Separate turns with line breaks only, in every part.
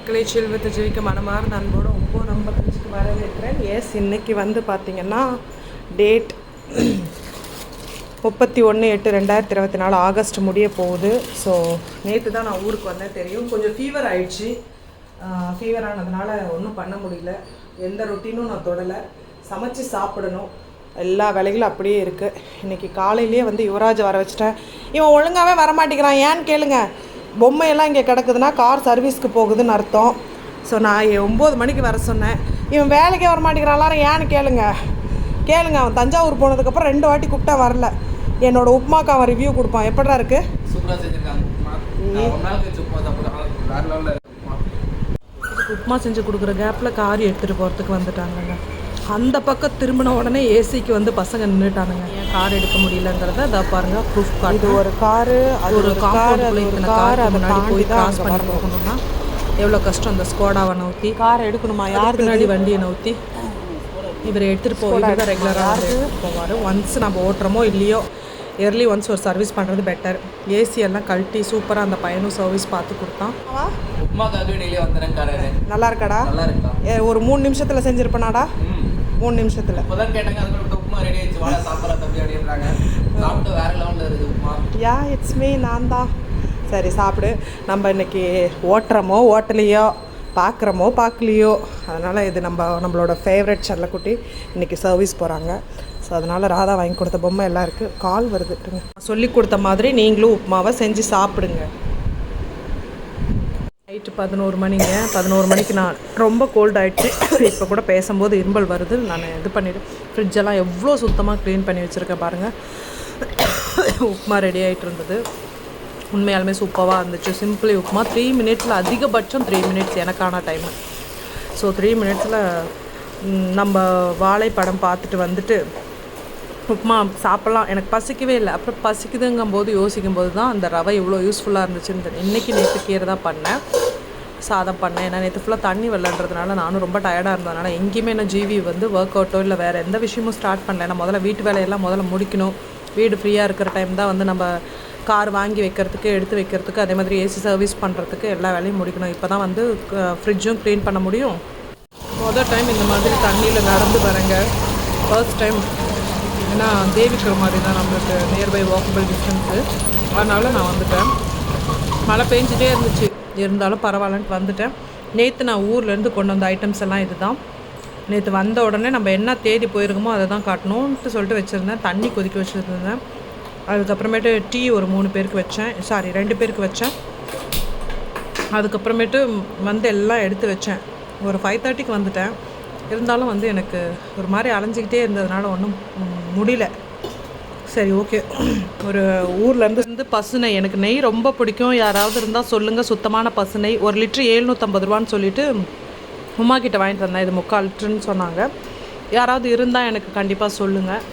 மக்களே செல்வத்தை ஜெயிக்க மனமார்ந்த அன்போடு நம்பர் ஐம்பத்தஞ்சுக்கு வரவேற்கிறேன். எஸ் இன்னைக்கு வந்து பார்த்தீங்கன்னா டேட் முப்பத்தி ஒன்று எட்டு ரெண்டாயிரத்தி இருபத்தி நாலு ஆகஸ்ட் முடிய போகுது. ஸோ நேற்று தான் நான் ஊருக்கு வந்தேன் தெரியும். கொஞ்சம் ஃபீவர் ஆயிடுச்சு. ஃபீவர் ஆனதுனால ஒன்றும் பண்ண முடியல. எந்த ரொட்டீனும் நான் தொடலை. சமைச்சு சாப்பிடணும். எல்லா வேலைகளும் அப்படியே இருக்குது இன்றைக்கி காலையிலேயே வந்து யுவராஜ் வர வச்சுட்டேன். இவன் ஒழுங்காகவே வரமாட்டேங்கிறான். ஏன்னு கேளுங்கள் பொம்மையெல்லாம் இங்கே கிடக்குதுன்னா கார் சர்வீஸ்க்கு போகுதுன்னு அர்த்தம். ஸோ நான் ஒம்பது மணிக்கு வர சொன்னேன். இவன் வேலைக்கே வர மாட்டேங்கிறான் எல்லாரும் ஏன்னு கேளுங்க. கேளுங்க அவன் தஞ்சாவூர் போனதுக்கப்புறம் ரெண்டு வாட்டி கூப்பிட்டா வரல. என்னோட உப்புமாக்கு அவன் ரிவ்யூ கொடுப்பான். எப்படா இருக்கு.
உப்புமா
செஞ்சு கொடுக்குற கேப்பில் கார் எடுத்துகிட்டு போகிறதுக்கு வந்துட்டாங்கங்க. அந்த பக்கம் திரும்பின உடனே ஏசிக்கு வந்து பசங்க நின்றுட்டானுங்க ஏன் கார் எடுக்க முடியலங்கிறத அதை பாருங்க ப்ரூஃப் கார்டு இது ஒரு காரு அது ஒரு கார் கார் அதை போய் கிராஸ் பண்ணி போகணும்னா எவ்வளோ கஷ்டம் அந்த ஸ்கோடாவை நவுத்தி. கார் எடுக்கணுமா? யார் பின்னாடி வண்டியை நவுத்தி. இவர் எடுத்துகிட்டு போய் ரெகுலராக போவார்? ஒன்ஸ் நம்ம ஓட்டுறோமோ இல்லையோ இயர்லி ஒன்ஸ் ஒரு சர்வீஸ் பண்ணுறது பெட்டர் ஏசி எல்லாம் கழட்டி சூப்பராக அந்த பையனும் சர்வீஸ் பார்த்து கொடுத்தான். நல்லா இருக்காடா?
நல்லா இருக்கா?
ஏ, ஒரு மூணு நிமிஷத்தில் செஞ்சிருப்பேனாடா? மூணு நிமிஷத்தில். யா இட்ஸ் மீ நான் தான் சரி சாப்பிடு. நம்ம இன்னைக்கு ஓட்டுறோமோ ஓட்டலையோ பார்க்குறோமோ பார்க்கலையோ அதனால் இது நம்ம நம்மளோட ஃபேவரட் செல்லக்குட்டி இன்னைக்கு சர்வீஸ் போகிறாங்க ஸோ அதனால் ராதா வாங்கி கொடுத்த பொம்மை எல்லாம் இருக்குது கால் வருதுட்டுங்க சொல்லி கொடுத்த மாதிரி நீங்களும் உப்புமாவை செஞ்சு சாப்பிடுங்க. நைட்டு பதினோரு மணிங்க. பதினோரு மணிக்கு நான் ரொம்ப கோல்ட் ஆயிடுச்சு இப்போ கூட பேசும்போது இரும்பல் வருது. நான் இது பண்ணிவிட்டு ஃப்ரிட்ஜெல்லாம் எவ்வளோ சுத்தமாக க்ளீன் பண்ணி வச்சுருக்கேன் பாருங்கள் உப்புமா ரெடி ஆகிட்டு இருந்தது. உண்மையாலுமே சூப்பராக இருந்துச்சு. சிம்பிளி உப்புமா. த்ரீ மினிட்ஸில் அதிகபட்சம் த்ரீ மினிட்ஸ் எனக்கான டைமு ஸோ த்ரீ மினிட்ஸில் நம்ம வாழைப்படம் பார்த்துட்டு வந்துட்டு உப்புமா சாப்பிட்லாம். எனக்கு பசிக்கவே இல்லை. அப்புறம் பசிக்குதுங்கும் போது யோசிக்கும் போது தான் அந்த ரவை இவ்வளோ யூஸ்ஃபுல்லாக இருந்துச்சுன்னு இன்றைக்கி நேற்று கீரை தான் பண்ணேன். சாதம் பண்ணேன். ஏன்னா நேற்று ஃபுல்லாக தண்ணி வரலன்றதுனால நானும் ரொம்ப டயர்டாக இருந்ததுனால எங்கேயுமே நான் ஜிவி வந்து ஒர்க் அவுட்டோ இல்லை வேறு எந்த விஷயமும் ஸ்டார்ட் பண்ணல. நான் முதல்ல வீட்டு வேலையெல்லாம் முதல்ல முடிக்கணும். வீடு ஃப்ரீயாக இருக்கிற டைம் தான் வந்து நம்ம கார் வாங்கி வைக்கிறதுக்கு எடுத்து வைக்கிறதுக்கு அதே மாதிரி ஏசி சர்வீஸ் பண்ணுறதுக்கு எல்லா வேலையும் முடிக்கணும். இப்போ தான் வந்து ஃப்ரிட்ஜும் க்ளீன் பண்ண முடியும். மொதல் டைம் இந்த மாதிரி தண்ணியில் நடந்து வரேங்க ஃபர்ஸ்ட் டைம் ஏன்னா தேவிக்கிற மாதிரி தான் நம்மளுக்கு நியர்பை வாக்கபிள் டிஸ்டன்ஸு அதனால் நான் வந்துட்டேன். மழை பெஞ்சிட்டே இருந்துச்சு. இருந்தாலும் பரவாயில்லன்ட்டு வந்துட்டேன். நேற்று நான் ஊர்லேருந்து கொண்டு வந்த ஐட்டம்ஸ் எல்லாம் இதுதான். நேற்று வந்த உடனே நம்ம என்ன தேதி போயிருக்கோமோ அதை தான் காட்டணும்ன்ட்டு சொல்லிட்டு வச்சுருந்தேன். தண்ணி கொதிக்க வச்சுருந்தேன். அதுக்கப்புறமேட்டு டீ ஒரு மூணு பேருக்கு வச்சேன். சாரி ரெண்டு பேருக்கு வச்சேன். அதுக்கப்புறமேட்டு வந்து எல்லாம் எடுத்து வச்சேன். ஒரு ஃபைவ் தேர்ட்டிக்கு வந்துட்டேன். இருந்தாலும் வந்து எனக்கு ஒரு மாதிரி அலைஞ்சிக்கிட்டே இருந்ததுனால ஒன்றும் முடியல. சரி ஓகே ஒரு ஊர்லேருந்து இருந்து பசு நெய் எனக்கு நெய் ரொம்ப பிடிக்கும். யாராவது இருந்தால் சொல்லுங்கள் சுத்தமான பசு நெய் ஒரு லிட்ரு எழுநூற்றம்பது ரூபான்னு சொல்லிட்டு உமா கிட்ட வாங்கிட்டு வந்தேன். இது முக்கால் லிட்டருன்னு சொன்னாங்க. யாராவது இருந்தால் எனக்கு கண்டிப்பாக சொல்லுங்கள்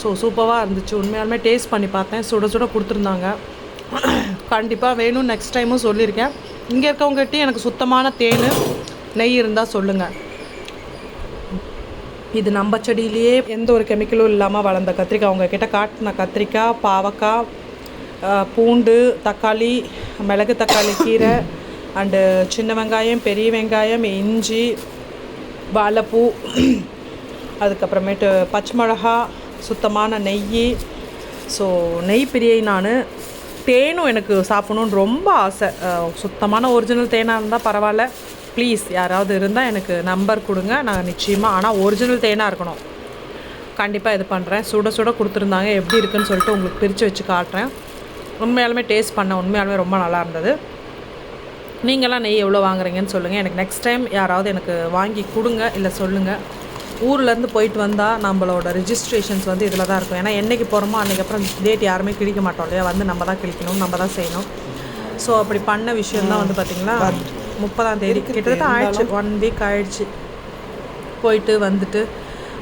ஸோ சூப்பராக இருந்துச்சு. உண்மையாலுமே டேஸ்ட் பண்ணி பார்த்தேன். சுட சுட கொடுத்துருந்தாங்க. கண்டிப்பாக வேணும். நெக்ஸ்ட் டைமும் சொல்லியிருக்கேன். இங்கே இருக்கவங்ககிட்டயும் எனக்கு சுத்தமான தேன் நெய் இருந்தால் சொல்லுங்கள் இது நம்ம செடியிலேயே எந்த ஒரு கெமிக்கலும் இல்லாமல் வளர்ந்த கத்திரிக்காய். உங்ககிட்ட காட்டின கத்திரிக்காய் பாவக்காய் பூண்டு தக்காளி மிளகு தக்காளி கீரை அண்டு சின்ன வெங்காயம் பெரிய வெங்காயம் இஞ்சி வாழைப்பூ அதுக்கப்புறமேட்டு பச்சை மிளகா சுத்தமான நெய். ஸோ நெய் பிரியை நான் தேனும் எனக்கு சாப்பிடணுன்னு ரொம்ப ஆசை. சுத்தமான ஒரிஜினல் தேனாக இருந்தால் பரவாயில்ல. ப்ளீஸ் யாராவது இருந்தால் எனக்கு நம்பர் கொடுங்க. நான் நிச்சயமாக ஆனால் ஒரிஜினல் தேனாக இருக்கணும். கண்டிப்பாக இது பண்ணுறேன் சுட சுட கொடுத்துருந்தாங்க. எப்படி இருக்குன்னு சொல்லிட்டு உங்களுக்கு பிரித்து வச்சு காட்டுறேன். உண்மையாலுமே டேஸ்ட் பண்ண உண்மையாலுமே ரொம்ப நல்லா இருந்தது. நீங்களாம் நெய் எவ்வளோ வாங்குறீங்கன்னு சொல்லுங்கள் எனக்கு நெக்ஸ்ட் டைம் யாராவது எனக்கு வாங்கி கொடுங்க இல்லை சொல்லுங்கள் ஊர்லேருந்து போயிட்டு வந்தால் நம்மளோட ரிஜிஸ்ட்ரேஷன்ஸ் வந்து இதில் தான் இருக்கும். ஏன்னா என்னைக்கு போகிறோமோ அன்றைக்கி அப்புறம் டேட் யாருமே கிழிக்க மாட்டோம் இல்லையா? வந்து நம்ம தான் கிழிக்கணும் நம்ம தான் செய்யணும். ஸோ அப்படி பண்ண விஷயம்தான் வந்து பார்த்திங்கன்னா முப்பதாம் தேதி. கிட்டத்தட்ட ஆயிடுச்சு. ஒன் வீக் ஆயிடுச்சு. போயிட்டு வந்துட்டு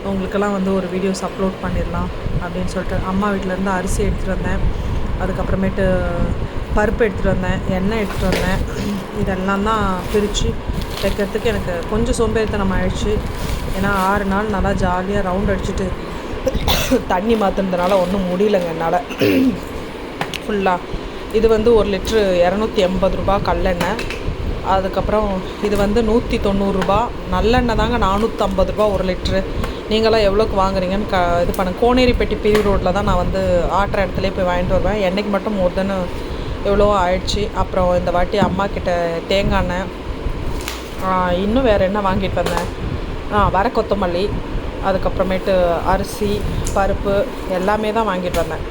உங்களுக்கெல்லாம் வந்து ஒரு வீடியோஸ் அப்லோட் பண்ணிடலாம் அப்படின்னு சொல்லிட்டு அம்மா வீட்டிலேருந்து அரிசி எடுத்துகிட்டு வந்தேன். அதுக்கப்புறமேட்டு பருப்பு எடுத்துகிட்டு வந்தேன். எண்ணெய் எடுத்துகிட்டு வந்தேன். இதெல்லாம் தான் பிரித்து வைக்கிறதுக்கு எனக்கு கொஞ்சம் சோம்பேறித்தனம் ஆயிடுச்சு. ஏன்னா ஆறு நாள் நல்லா ஜாலியாக ரவுண்ட் அடிச்சுட்டு தண்ணி மாற்றுனதுனால ஒன்றும் முடியலங்க என்னால். ஃபுல்லாக இது வந்து ஒரு லிட்ரு இரநூத்தி எண்பது ரூபா கல்லெண்ணெய். அதுக்கப்புறம் இது வந்து நூற்றி தொண்ணூறுரூபா நல்லெண்ணெய் தாங்க நானூற்றம்பது ரூபா ஒரு லிட்ரு. நீங்களாம் எவ்வளோக்கு வாங்குறீங்கன்னு க இது பண்ண. கோனேரிப்பட்டி பிரி ரோட்டில் தான் நான் வந்து ஆட்டுற இடத்துலேயே போய் வாங்கிட்டு வருவேன். என்றைக்கு மட்டும் மோர் தென் எவ்வளோ ஆயிடுச்சு. அப்புறம் இந்த வாட்டி அம்மா கிட்ட தேங்காய் எண்ணெய் இன்னும் வேறு என்ன வாங்கிட்டு வந்தேன்? ஆ வர கொத்தமல்லி அதுக்கப்புறமேட்டு அரிசி பருப்பு எல்லாமே தான் வாங்கிட்டு வந்தேன்.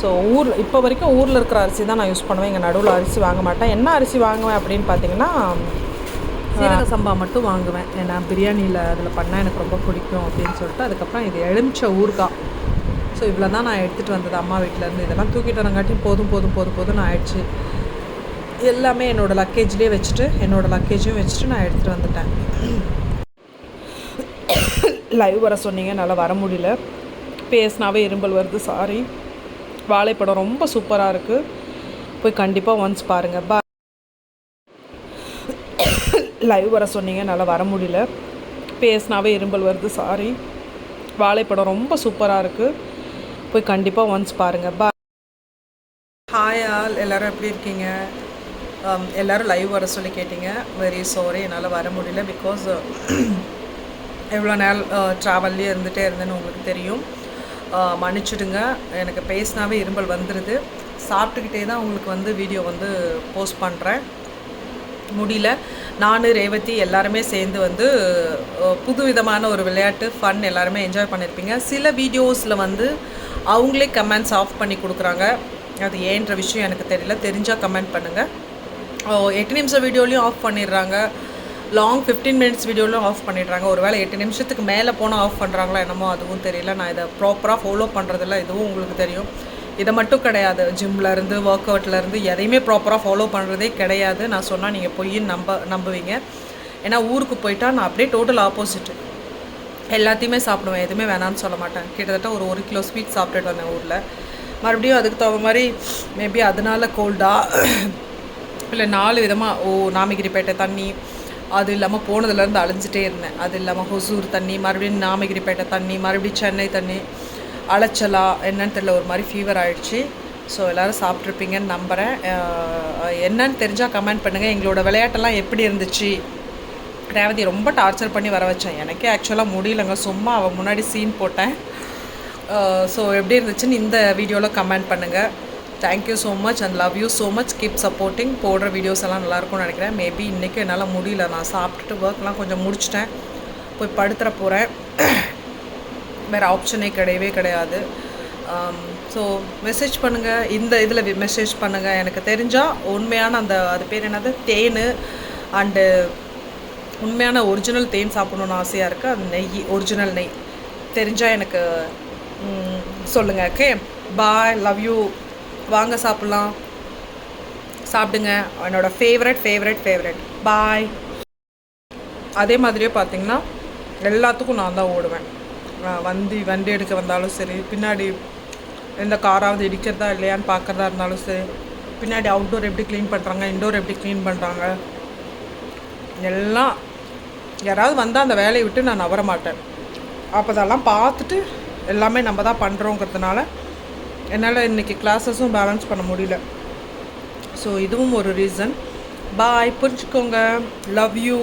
ஸோ ஊர் இப்போ வரைக்கும் ஊரில் இருக்கிற அரிசி தான் நான் யூஸ் பண்ணுவேன். இங்கே நடுவில் அரிசி வாங்க மாட்டேன். என்ன அரிசி வாங்குவேன் அப்படின்னு பார்த்தீங்கன்னா சீரக சம்பா மட்டும் வாங்குவேன். ஏன்னா பிரியாணியில் அதில் பண்ணால் எனக்கு ரொம்ப பிடிக்கும் அப்படின்னு சொல்லிட்டு அதுக்கப்புறம் இது எலுமிச்சை ஊறுகாய் ஸோ இவ்வளோ தான் நான் எடுத்துகிட்டு வந்தது அம்மா வீட்டிலேருந்து இதெல்லாம் தூக்கிட்டு வரங்காட்டியும் போதும் போதும் போதும் போதும்னு ஆயிடுச்சு. எல்லாமே என்னோடய லக்கேஜ்லேயே வச்சுட்டு என்னோடய லக்கேஜும் வச்சுட்டு நான் எடுத்துகிட்டு வந்துட்டேன். லைவ் வர சொன்னீங்க என்னால் வர முடியல. பேசினாவே இரும்பல் வருது சாரி வாழைப்படம் ரொம்ப சூப்பராக இருக்குது போய் கண்டிப்பாக ஒன்ஸ் பாருங்கள் பா லைவ் வர சொன்னீங்க என்னால் வர முடியல. பேசினாவே இரும்பல் வருது சாரி வாழைப்படம் ரொம்ப சூப்பராக இருக்குது போய் கண்டிப்பாக ஒன்ஸ் பாருங்கள் பா ஹாய் ஆல் எல்லோரும் எப்படி இருக்கீங்க? Um, எல்லோரும் லைவ் வர சொல்லி கேட்டிங்க. வெரி சாரி என்னால் வர முடியல பிகாஸ் எவ்வளோ நாள் uh, ட்ராவல்லே இருந்துகிட்டே இருந்தேன்னு உங்களுக்கு தெரியும். மன்னிச்சிடுங்க. எனக்கு பேசினாவே இரும்பல் வந்துடுது சாப்பிட்டுக்கிட்டே தான் உங்களுக்கு வந்து வீடியோ வந்து போஸ்ட் பண்ணுறேன் முடியல. நான் ரேவதி எல்லாருமே சேர்ந்து வந்து புதுவிதமான ஒரு விளையாட்டு ஃபன் எல்லாருமே என்ஜாய் பண்ணியிருப்பீங்க சில வீடியோஸில் வந்து அவங்களே கமெண்ட்ஸ் ஆஃப் பண்ணி கொடுக்குறாங்க. அது ஏன்ற விஷயம் எனக்கு தெரியல. தெரிஞ்சால் கமெண்ட் பண்ணுங்கள் எட்டு நிமிஷம் வீடியோலையும் ஆஃப் பண்ணிடுறாங்க. லாங் ஃபிஃப்டீன் மினிட்ஸ் வீடியோலையும் ஆஃப் பண்ணிடுறாங்க. ஒரு வேளை எட்டு நிமிஷத்துக்கு மேலே போனால் ஆஃப் பண்ணுறாங்களா என்னமோ அதுவும் தெரியல. நான் இதை ப்ராப்பராக ஃபாலோ பண்ணுறதில்ல இதுவும் உங்களுக்கு தெரியும். இதை மட்டும் கிடையாது. ஜிம்லேருந்து ஒர்க் அவுட்லேருந்து எதையுமே ப்ராப்பராக ஃபாலோ பண்ணுறதே கிடையாது. நான் சொன்னால் நீங்கள் பொய்ன்னு நம்ப நம்புவீங்க. ஏன்னா ஊருக்கு போயிட்டா நான் அப்படியே டோட்டல் ஆப்போசிட் எல்லாத்தையுமே சாப்பிடுவேன். எதுவுமே வேணாம்னு சொல்ல மாட்டேன். கிட்டத்தட்ட ஒரு ஒரு கிலோ ஸ்வீட் சாப்பிட்டுட்டு வந்தேன் ஊரில். மறுபடியும் அதுக்கு தகுந்த மாதிரி மேபி அதனால கோல்டாக இல்லை நாலு விதமாக ஓ நாமிகிரிப்பேட்டை தண்ணி அது இல்லாமல் போனதுலேருந்து அழிஞ்சிட்டே இருந்தேன். அது இல்லாமல் ஹொசூர் தண்ணி மறுபடியும் நாமகிரிப்பேட்டை தண்ணி மறுபடியும் சென்னை தண்ணி அலைச்சலா என்னன்னு தெரியல ஒரு மாதிரி ஃபீவர் ஆயிடுச்சு. ஸோ எல்லோரும் சாப்பிட்ருப்பீங்கன்னு நம்புகிறேன் என்னன்னு தெரிஞ்சால் கமெண்ட் பண்ணுங்கள் எங்களோட விளையாட்டெல்லாம் எப்படி இருந்துச்சு? ரேவதி ரொம்ப டார்ச்சர் பண்ணி வர வச்சேன். எனக்கே ஆக்சுவலாக முடியலங்க. சும்மா அவள் முன்னாடி சீன் போட்டேன். ஸோ எப்படி இருந்துச்சுன்னு இந்த வீடியோவில் கமெண்ட் பண்ணுங்கள் thank you so much and love you so much keep supporting போடுற வீடியோஸ் எல்லாம் நல்லாயிருக்கும்னு நினைக்கிறேன். மேபி இன்றைக்கி என்னால் முடியல. நான் சாப்பிட்டுட்டு ஒர்க்லாம் கொஞ்சம் முடிச்சிட்டேன். போய் படுத்துற போகிறேன் வேறு ஆப்ஷனே கிடையவே கிடையாது. Um, ஸோ மெசேஜ் பண்ணுங்கள் இந்த இதில் மெசேஜ் பண்ணுங்கள் எனக்கு தெரிஞ்சால் உண்மையான அந்த அது பேர் என்னது? தேன் அண்டு உண்மையான ஒரிஜினல் தேன் சாப்பிடணுன்னு ஆசையாக இருக்குது அது நெய் ஒரிஜினல் நெய். தெரிஞ்சால் எனக்கு சொல்லுங்கள் ஓகே பாய் லவ் யூ வாங்க சாப்பிட்லாம். சாப்பிடுங்க. என்னோடய ஃபேவரட் ஃபேவரட் ஃபேவரட் பாய் அதே மாதிரியே பார்த்தீங்கன்னா எல்லாத்துக்கும் நான் தான் ஓடுவேன். வண்டி வண்டி எடுக்க வந்தாலும் சரி பின்னாடி எந்த காராவது இடிக்கிறதா இல்லையான்னு பார்க்குறதா இருந்தாலும் சரி பின்னாடி அவுட்டோர் எப்படி க்ளீன் பண்ணுறாங்க இன்டோர் எப்படி க்ளீன் பண்ணுறாங்க எல்லாம் யாராவது வந்தால் அந்த வேலையை விட்டு நான் நவர மாட்டேன் அப்போ அதெல்லாம் பார்த்துட்டு எல்லாமே நம்ம தான் பண்ணுறோங்கிறதுனால என்னால் இன்றைக்கி கிளாஸஸும் பேலன்ஸ் பண்ண முடியல. ஸோ இதுவும் ஒரு ரீசன் பாய் புரிஞ்சுக்கோங்க. Love you